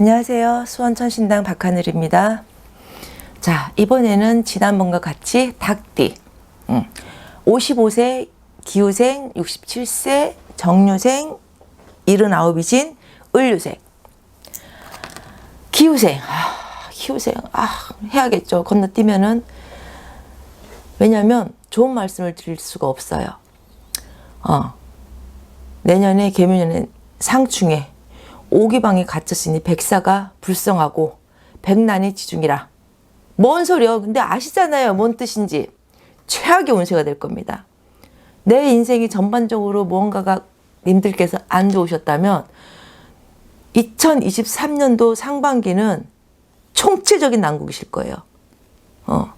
안녕하세요. 수원천신당 박하늘입니다. 자, 이번에는 지난번과 같이 닭띠. 음, 55세 기후생, 67세 정유생, 79이신 을류생. 기후생. 아, 기후생. 아, 해야겠죠. 건너뛰면은. 왜냐면 좋은 말씀을 드릴 수가 없어요. 어. 내년에 개묘년에 상충에 오기방에 갇혔으니 백사가 불성하고 백난이 지중이라. 뭔 소리요? 근데 아시잖아요. 뭔 뜻인지. 최악의 운세가 될 겁니다. 내 인생이 전반적으로 무언가가 님들께서 안 좋으셨다면 2023년도 상반기는 총체적인 난국이실 거예요. 어.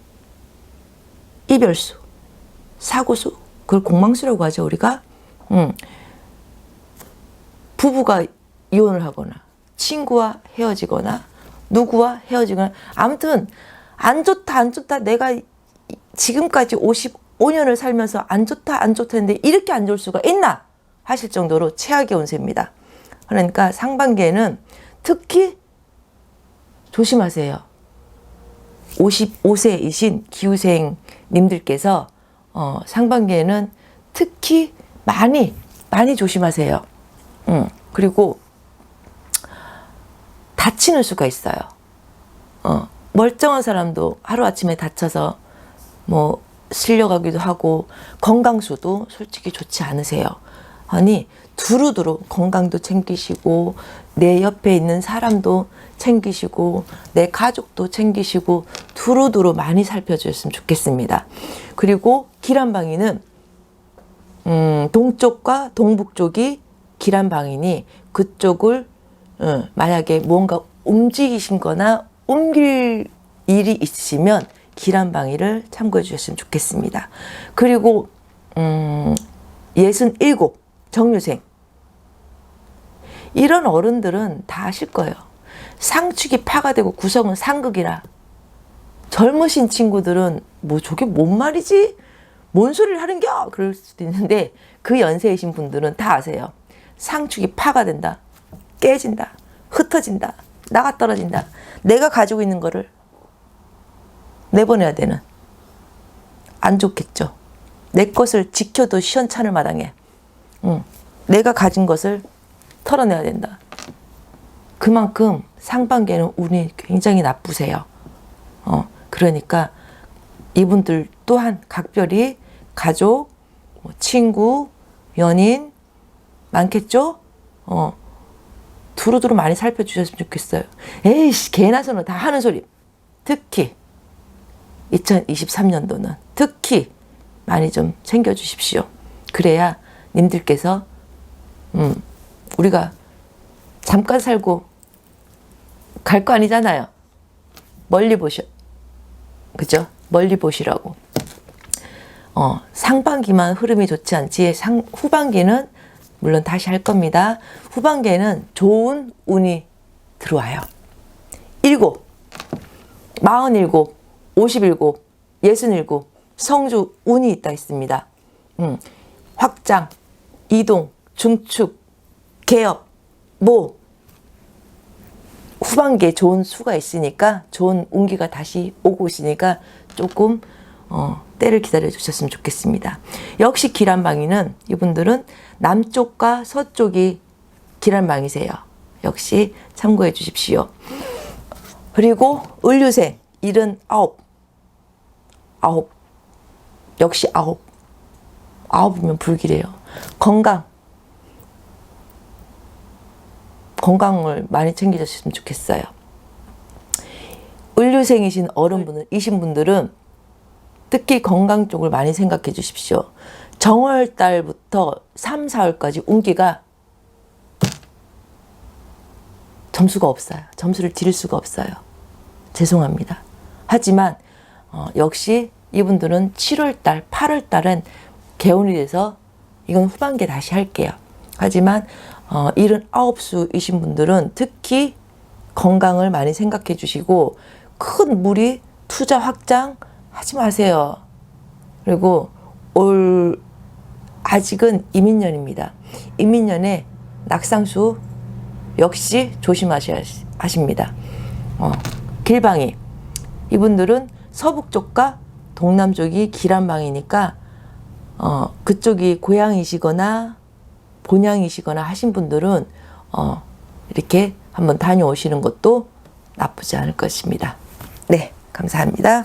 이별수, 사고수, 그걸 공망수라고 하죠, 우리가. 음. 부부가 이혼을 하거나, 친구와 헤어지거나, 누구와 헤어지거나, 아무튼, 안 좋다, 안 좋다, 내가 지금까지 55년을 살면서 안 좋다, 안 좋다 했는데 이렇게 안 좋을 수가 있나? 하실 정도로 최악의 운세입니다. 그러니까 상반기에는 특히 조심하세요. 55세이신 기후생님들께서 어, 상반기에는 특히 많이 많이 조심하세요. 음, 그리고 다치는 수가 있어요. 어, 멀쩡한 사람도 하루아침에 다쳐서 뭐 실려가기도 하고 건강수도 솔직히 좋지 않으세요. 아니 두루두루 건강도 챙기시고 내 옆에 있는 사람도 챙기시고 내 가족도 챙기시고 두루두루 많이 살펴주셨으면 좋겠습니다. 그리고 기란방위는 음, 동쪽과 동북 쪽이 기란방이니 그쪽을 어, 만약에 무언가 움직이신거나 옮길 일이 있으시면 기란방위를 참고해 주셨으면 좋겠습니다. 그리고 음, 67 정유생 이런 어른들은 다 아실 거예요. 상축이 파가 되고 구성은 상극이라 젊으신 친구들은 뭐 저게 뭔 말이지? 뭔 소리를 하는겨? 그럴 수도 있는데 그 연세이신 분들은 다 아세요. 상축이 파가 된다. 깨진다. 흩어진다. 나가 떨어진다. 내가 가지고 있는 거를 내보내야 되는. 안 좋겠죠. 내 것을 지켜도 시원찮을 마당에. 응. 내가 가진 것을 털어내야 된다. 그만큼 상반기에는 운이 굉장히 나쁘세요. 어, 그러니까 이분들 또한 각별히 가족, 뭐 친구, 연인 많겠죠? 어, 두루두루 많이 살펴주셨으면 좋겠어요. 에이씨, 개나 소는 다 하는 소리. 특히 2023년도는 특히 많이 좀 챙겨주십시오. 그래야 님들께서 음, 우리가 잠깐 살고 갈 거 아니잖아요. 멀리 보셔. 그죠? 멀리 보시라고. 어, 상반기만 흐름이 좋지 않지 상, 후반기는 물론 다시 할 겁니다. 후반기에는 좋은 운이 들어와요. 일곱, 마흔일곱, 오십일곱, 예순일곱, 성주 운이 있다 있습니다. 음, 확장, 이동, 중축, 개업, 뭐 후반기에 좋은 수가 있으니까 좋은 운기가 다시 오고 있으니까 조금 어, 때를 기다려 주셨으면 좋겠습니다. 역시 기란방위는 이분들은 남쪽과 서쪽이 기란방이세요. 역시 참고해 주십시오. 그리고 을류생 일은 아홉 아홉 역시 아홉 아홉이면 불길해요. 건강 건강을 많이 챙기셨으면 좋겠어요. 을류생이신 어른분들, 이신 분들은 특히 건강 쪽을 많이 생각해 주십시오. 정월 달부터 3, 4월까지 운기가 점수가 없어요. 점수를 드릴 수가 없어요. 죄송합니다. 하지만 어, 역시 이분들은 7월 달, 8월 달은 개운이 돼서 이건 후반기에 다시 할게요. 하지만 어, 79수이신 분들은 특히 건강을 많이 생각해 주시고 큰 무리, 투자 확장 하지 마세요. 그리고 올 아직은 이민년입니다. 이민년에 낙상수 역시 조심하셔야 하십니다. 어, 길방이 이분들은 서북 쪽과 동남 쪽이 길한 방이니까 어, 그쪽이 고향이시거나 본향이시거나 하신 분들은 어, 이렇게 한번 다녀오시는 것도 나쁘지 않을 것입니다. 네, 감사합니다.